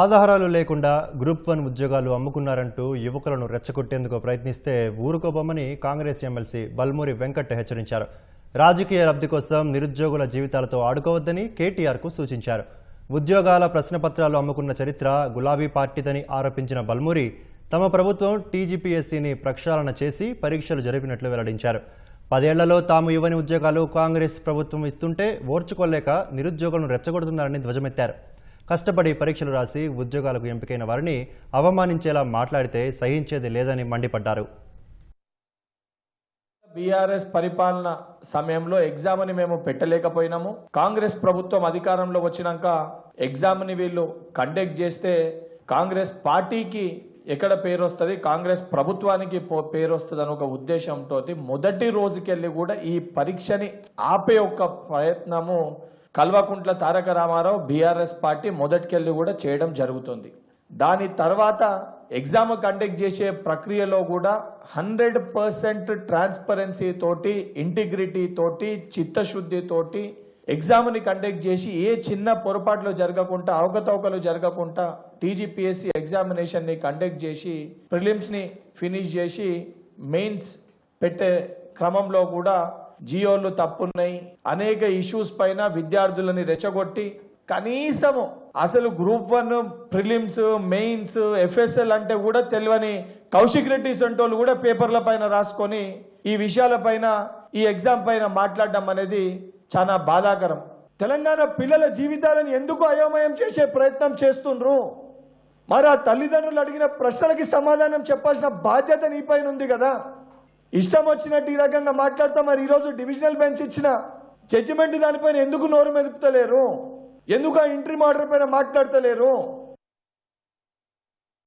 ఆధారాలు లేకుండా group one ఉద్యోగాలు అమ్ముకున్నారంటూ యువకులను రెచ్చగొట్టేందుకు ప్రయత్నిస్తే ఊరుకోబోమని కాంగ్రెస్ ఎమ్మెల్సీ బల్మూరి వెంకట్ హెచ్చరించారు. రాజకీయ లబ్ధి కోసం నిరుద్యోగుల జీవితాలతో ఆడుకోవద్దని కేటీఆర్కు సూచించారు. ఉద్యోగాల ప్రశ్నపత్రాలు అమ్ముకున్న చరిత్ర గులాబీ పార్టీదని ఆరోపించిన బల్మూరి తమ ప్రభుత్వం టీజీపీఎస్సీని ప్రక్షాళన చేసి పరీక్షలు జరిపినట్లు వెల్లడించారు. పదేళ్ళలో తాము ఇవ్వని ఉద్యోగాలు కాంగ్రెస్ ప్రభుత్వం ఇస్తుంటే ఓర్చుకోలేక నిరుద్యోగులను రెచ్చగొడుతున్నారని ధ్వజమెత్తారు. కష్టపడి పరీక్షలు రాసి ఉద్యోగాలకు ఎంపికైన వారిని అవమానించేలా మాట్లాడితే సహించేది లేదని మండిపడ్డారు. బీఆర్ఎస్ పరిపాలన సమయంలో ఎగ్జామ్ని మేము పెట్టలేకపోయినాము. కాంగ్రెస్ ప్రభుత్వం అధికారంలో వచ్చినాక ఎగ్జామ్ని వీళ్ళు కండక్ట్ చేస్తే కాంగ్రెస్ పార్టీకి ఎక్కడ పేరు వస్తుంది? కాంగ్రెస్ ప్రభుత్వానికి పేరు వస్తుంది అని ఒక ఉద్దేశంతో మొదటి రోజుకెళ్ళి కూడా ఈ పరీక్షని ఆపే ఒక ప్రయత్నము కల్వకుంట్ల తారక రామారావు బీఆర్ఎస్ పార్టీ మొదటికెళ్ళి కూడా చేయడం జరుగుతుంది. దాని తర్వాత ఎగ్జామ్ కండక్ట్ చేసే ప్రక్రియలో కూడా హండ్రెడ్ పర్సెంట్ ట్రాన్స్పరెన్సీ తోటి ఇంటిగ్రిటీ తోటి చిత్తశుద్ధి తోటి ఎగ్జామ్ని కండక్ట్ చేసి ఏ చిన్న పొరపాట్లు జరగకుండా అవకతవకలు జరగకుండా టీజీపీఎస్సీ ఎగ్జామినేషన్ని కండక్ట్ చేసి ప్రిలిమ్స్ని ఫినిష్ చేసి మెయిన్స్ పెట్టే క్రమంలో కూడా జియోలు తప్పున్నాయి. అనేక ఇష్యూస్ పైన విద్యార్థులని రెచ్చగొట్టి కనీసము అసలు group one prelims mains FSL అంటే కూడా తెలియని కౌశిక్ రెడ్డి సొంటోళ్ళు కూడా పేపర్ల పైన రాసుకొని ఈ విషయాల పైన ఈ ఎగ్జామ్ పైన మాట్లాడడం అనేది చాలా బాధాకరం. తెలంగాణ పిల్లల జీవితాలను ఎందుకు అయోమయం చేసే ప్రయత్నం చేస్తుండ్రు? మరి ఆ తల్లిదండ్రులు అడిగిన ప్రశ్నలకి సమాధానం చెప్పాల్సిన బాధ్యత నీపైన ఉంది కదా. ఇష్టం వచ్చినట్టు ఈ రకంగా మాట్లాడతా మరి ఈరోజు డివిజనల్ బెంచ్ ఇచ్చిన జడ్జిమెంట్ దానిపైన ఎందుకు నోరు మెదుపుతలేరు? ఎందుకు ఆ ఇంట్రీ ఆర్డర్ పైన మాట్లాడతలేరు?